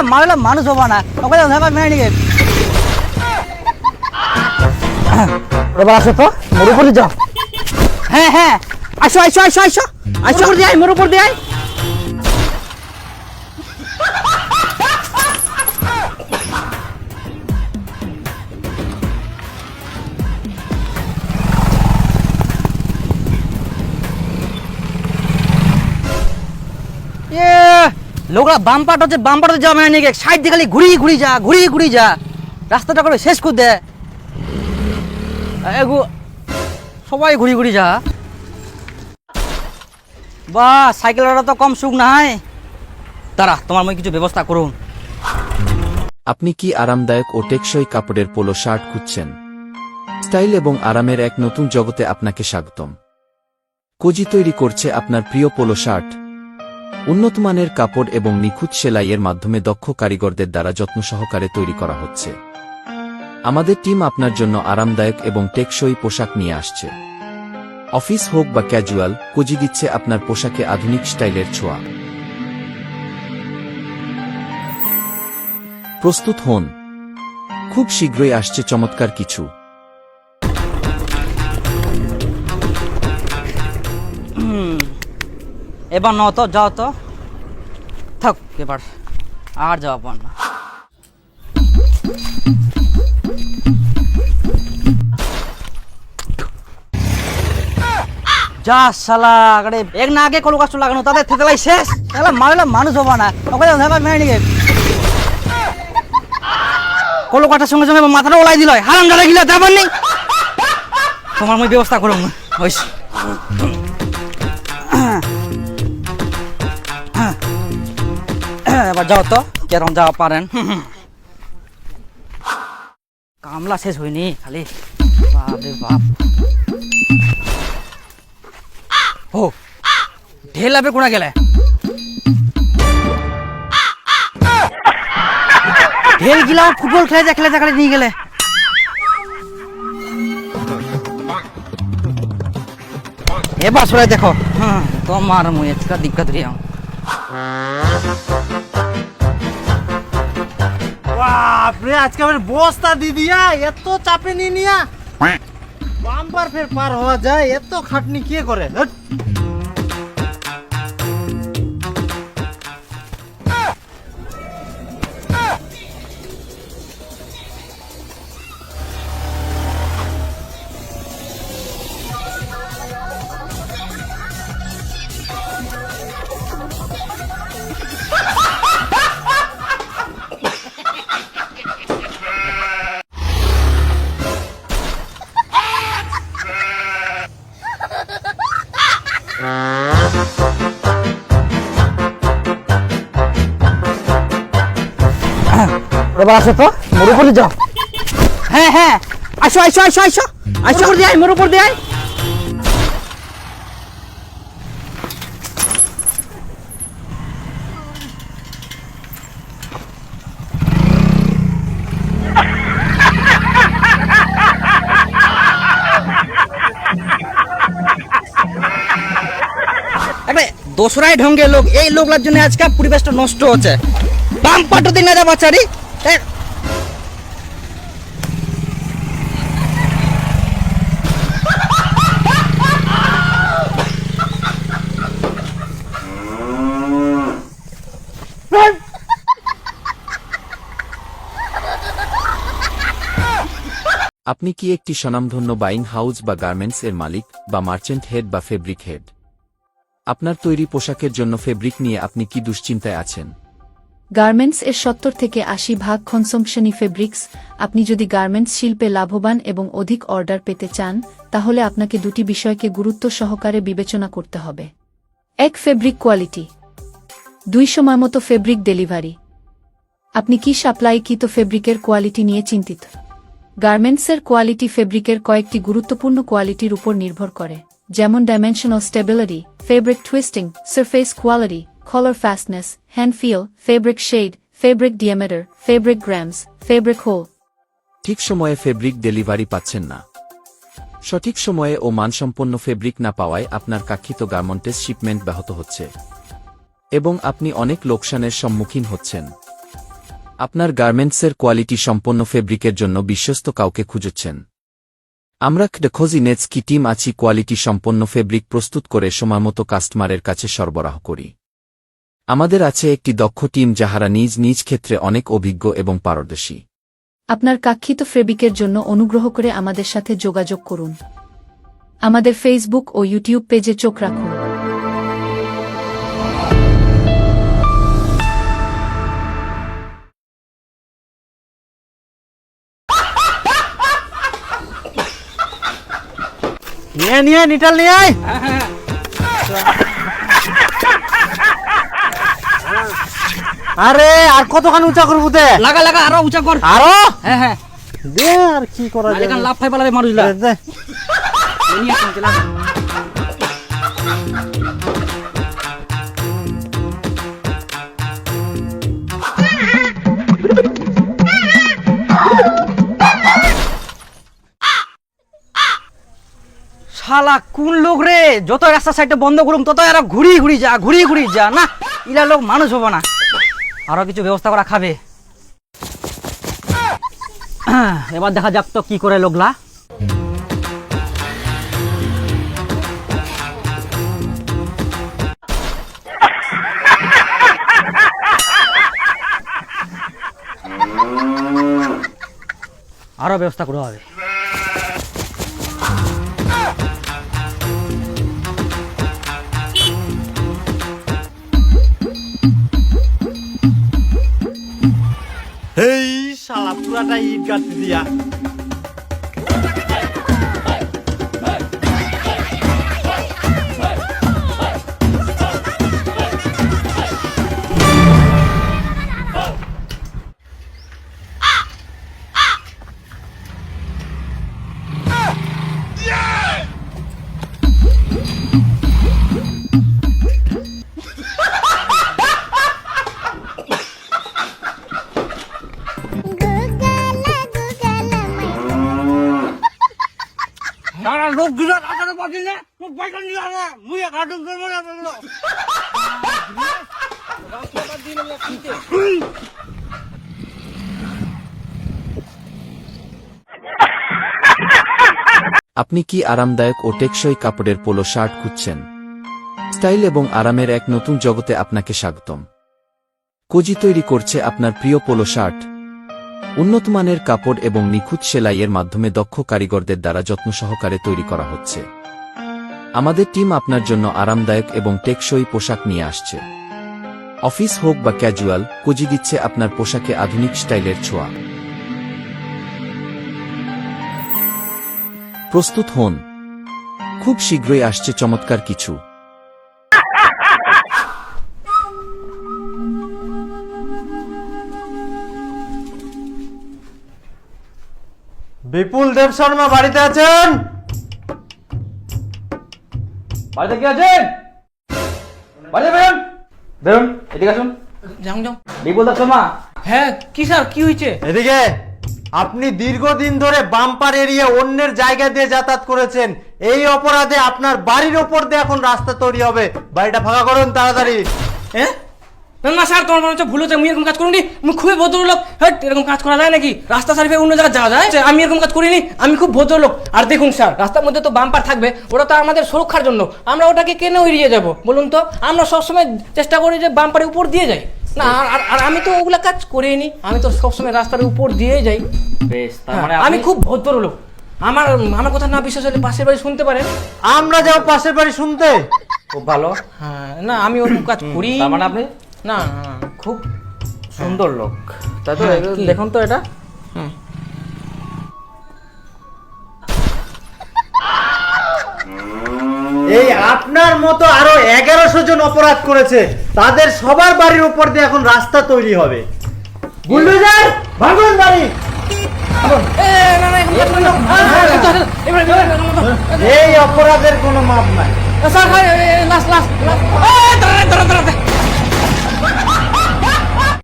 শালা মারলে মানুষ হব না। ওকে ধরে মেনে নিয়ে এবার আসো তো মোর উপরে যাও। হ্যাঁ হ্যাঁ। আসো আসো আসো আসো। আসো। মোর দিয়ে মোর উপর দিয়ে লোকরা বাম পাট হচ্ছে, বাম পাটে যাওয়া মানে সাইড দিয়ে খালি ঘুরি ঘুরি যা ঘুরি ঘুরি যা। রাস্তাটা করে শেষ করে দে। এগু সবাই ঘুরি ঘুরি যা। বা সাইকেলটা তো কম সুখ নাই। তারা তোমার মই কিছু ব্যবস্থা করুন। আপনি কি আরামদায়ক ও টেকসই কাপড়ের পোলো শার্ট খুঁজছেন? স্টাইল এবং আরামের এক নতুন জগতে আপনাকে স্বাগতম। কোজি তৈরি করছে আপনার প্রিয় পোলো শার্ট। উন্নত মানের কাপড় এবং নিখুঁত সেলাইয়ের মাধ্যমে দক্ষ কারিগরদের দ্বারা যত্ন সহকারে তৈরি করা হচ্ছে। আমাদের টিম আপনার জন্য আরামদায়ক এবং টেকসই পোশাক নিয়ে আসছে। অফিস হোক বা ক্যাজুয়াল, কোজি দিচ্ছে আপনার পোশাকে আধুনিক স্টাইলের ছোঁয়া। প্রস্তুত হন। খুব শীঘ্রই আসছে চমৎকার কিছু। এবার ন তো, যাও তো। থাক, এবার আর যাওয়া পার না। যা শালা, আরে, এক না আগে কল কষ্ট লাগানো, তাদের থেতলাই শেষ। শালা, মারলে মানুষ হব না। ওকে ধরে মেনে নিয়ে কলো কাটার সঙ্গে সঙ্গে মাথাটা ওলাই দিল। হারাম দাদা গিলা তারপর নেই। তোমার মই ব্যবস্থা করুন হয়েছে এবার যাও তো কেরম যাওয়া পারেন। কামলা শেষ হয়নি, খালি। বাপ। ও, ঢেল লাভে কোনা গেলে? ঢেল গিলা ফুটবল খেলে যা খেলে যা, খেলে নিয়ে গেলে। এবার সবাই দেখো। হ্যাঁ তোমার একটা দিক্কত রিয়া বাপরে আজকে আমার বস্তা দি দিয়া এত চাপে নিয়ে নিয়া। বাম্পার ফের পার হওয়া যায় এত খাটনি কে করে? এবার আসো তো মোর উপরে যাও। হ্যাঁ হ্যাঁ। আসো আসো আসো আসো। আসো। মোর দিয়ে মোর উপর দিয়ে আয়। দোসরাই ঢঙ্গে লোক এই লোকলার জন্য আজকে পরিবেশটা নষ্ট হচ্ছে। বাম পাটো দিন না বাচ্চারি আপনি কি একটি স্বনামধন্য বাইং হাউস বা গার্মেন্টস এর মালিক, বা মার্চেন্ট হেড বা ফেব্রিক হেড? আপনার তৈরি পোশাকের জন্য ফেব্রিক নিয়ে আপনি কি দুশ্চিন্তায় আছেন? গার্মেন্টস এর সত্তর থেকে আশি ভাগ কনসম্পশনী ফেব্রিক্স আপনি যদি গার্মেন্টস শিল্পে লাভবান এবং অধিক অর্ডার পেতে চান, তাহলে আপনাকে দুটি বিষয়কে গুরুত্ব সহকারে বিবেচনা করতে হবে। এক ফেব্রিক কোয়ালিটি দুই সময়মতো ফেব্রিক ডেলিভারি আপনি কি সাপ্লাইকৃত ফেব্রিকের কোয়ালিটি নিয়ে চিন্তিত? গার্মেন্টসের কোয়ালিটি ফেব্রিকের কয়েকটি গুরুত্বপূর্ণ কোয়ালিটির উপর নির্ভর করে। যেমন dimensional stability fabric twisting surface quality color fastness, hand feel, fabric shade, fabric diameter, fabric grams, fabric hole. ঠিক সময়ে ফেব্রিক ডেলিভারি পাচ্ছেন না। সঠিক সময়ে ও মানসম্পন্ন ফেব্রিক না পাওয়ায় আপনার কাক্ষিত গার্মেন্টের শিপমেন্ট ব্যাহত হচ্ছে। এবং আপনি অনেক লোকসানের সম্মুখীন হচ্ছেন। আপনার গার্মেন্টসের কোয়ালিটি সম্পন্ন ফেব্রিকের জন্য বিশ্বস্ত কাউকে খুঁজছেন। আমরা খোঁজি নেটস কি টিম আছি কোয়ালিটি সম্পন্ন ফেব্রিক প্রস্তুত করে সময়মতো কাস্টমারের কাছে সরবরাহ করি। আমাদের আছে একটি দক্ষ টিম যাহারা নিজ নিজ ক্ষেত্রে অনেক অভিজ্ঞ এবং পারদর্শী। আপনার কাক্ষিত ফেব্রিকের জন্য অনুগ্রহ করে আমাদের সাথে যোগাযোগ করুন। আমাদের ফেসবুক ও ইউটিউব পেজে চোখ রাখুন। নিয়ে নিয়ে নিটাল নিয়ে আয়। আরে আর কতখানি উঁচা করব দে? লাগা লাগা আরও উঁচা কর। আরও? হ্যাঁ হ্যাঁ। দে আর কি করা নাহলে যাবে লাভ ফাই পালাবে মানুষলা। দে, শালা কোন লোক রে? যত রাস্তা সাইডে বন্ধ করুম তত এরা ঘুরি ঘুরি যা ঘুরি ঘুরি যা না? ইলা লোক মানুষ হব না। আরও কিছু ব্যবস্থা করা খাবে। এবার দেখা যাক তো কি করে লোকলা। আরও ব্যবস্থা করা হবে। এই শালা পুরাটা ইট গাঁথতে দিয়া লোক নিয়ে আনে মুই না আপনি কি আরামদায়ক ও টেকসই কাপড়ের পোলো শার্ট খুঁজছেন? স্টাইল এবং আরামের এক নতুন জগতে আপনাকে স্বাগতম। কোজি তৈরি করছে আপনার প্রিয় পোলো শার্ট। উন্নত মানের কাপড় এবং নিখুঁত সেলাইয়ের মাধ্যমে দক্ষ কারিগরদের দ্বারা যত্ন সহকারে তৈরি করা হচ্ছে। আমাদের টিম আপনার জন্য আরামদায়ক এবং টেকসই পোশাক নিয়ে আসছে। অফিস হোক বা ক্যাজুয়াল, কোজি দিচ্ছে আপনার পোশাকে আধুনিক স্টাইলের ছোঁয়া। প্রস্তুত হন। খুব শীঘ্রই আসছে চমৎকার কিছু। বিপুল দেব শর্মা বাড়িতে আছেন? বাড়িতে কি আছেন? বাড়িতে বেরোন বেরোন এদিকে আসুন। যাও যাও। বিপুল দাস শর্মা। হ্যাঁ কি স্যার কি হয়েছে? এদিকে আপনি দীর্ঘদিন ধরে বাম্পার এরিয়া অন্যের জায়গা দিয়ে যাতায়াত করেছেন। এই অপরাধে আপনার বাড়ির ওপর দিয়ে এখন রাস্তা তৈরি হবে। বাড়িটা ফাঁকা করুন তাড়াতাড়ি। হ্যাঁ না না স্যার তোমার মনে হচ্ছে ভুল হচ্ছে আমি এরকম কাজ করিনি। আমি খুবই ভদ্রলোক। হ্যাঁ এরকম কাজ করা যায় নাকি? রাস্তা সার্ভে অন্য জায়গায় যাওয়া যায়? আমি এরকম কাজ করিনি আমি খুব ভদ্রলোক। আর দেখুন স্যার রাস্তার মধ্যে তো বাম্পার থাকবে ওটা তো আমাদের সুরক্ষার জন্য। আমরা ওটাকে কেন এড়িয়ে যাব বলুন তো? আমরা সবসময় চেষ্টা করি যে বাম্পারের উপর দিয়ে যাই। না আর- আর আমি তো ওগুলা কাজ করিনি আমি তো সবসময় রাস্তার উপর দিয়ে যাই। বেশ তার হ্যাঁ, মানে আমি খুব ভদ্রলোক। আমার আমার কথা না বিশ্বাস হলে পাশের বাড়ি শুনতে পারেন। আমরা যাও পাশের বাড়ি শুনতে। খুব ভালো। হ্যাঁ না আমি ওরকম কাজ করি। তার মানে আপনি না খুব সুন্দর লোক। তাই তো হ্যাঁ? দেখুন তো এটা। এই আপনার মতো আরও এগারোশো জন অপরাধ করেছে তাদের সবার বাড়ির উপর দিয়ে এখন রাস্তা তৈরি হবে। বুলডোজার ভাগুন বাড়ি। হ্যাঁ, হ্যাঁ, এই অপরাধের কোনো মাপ নাই।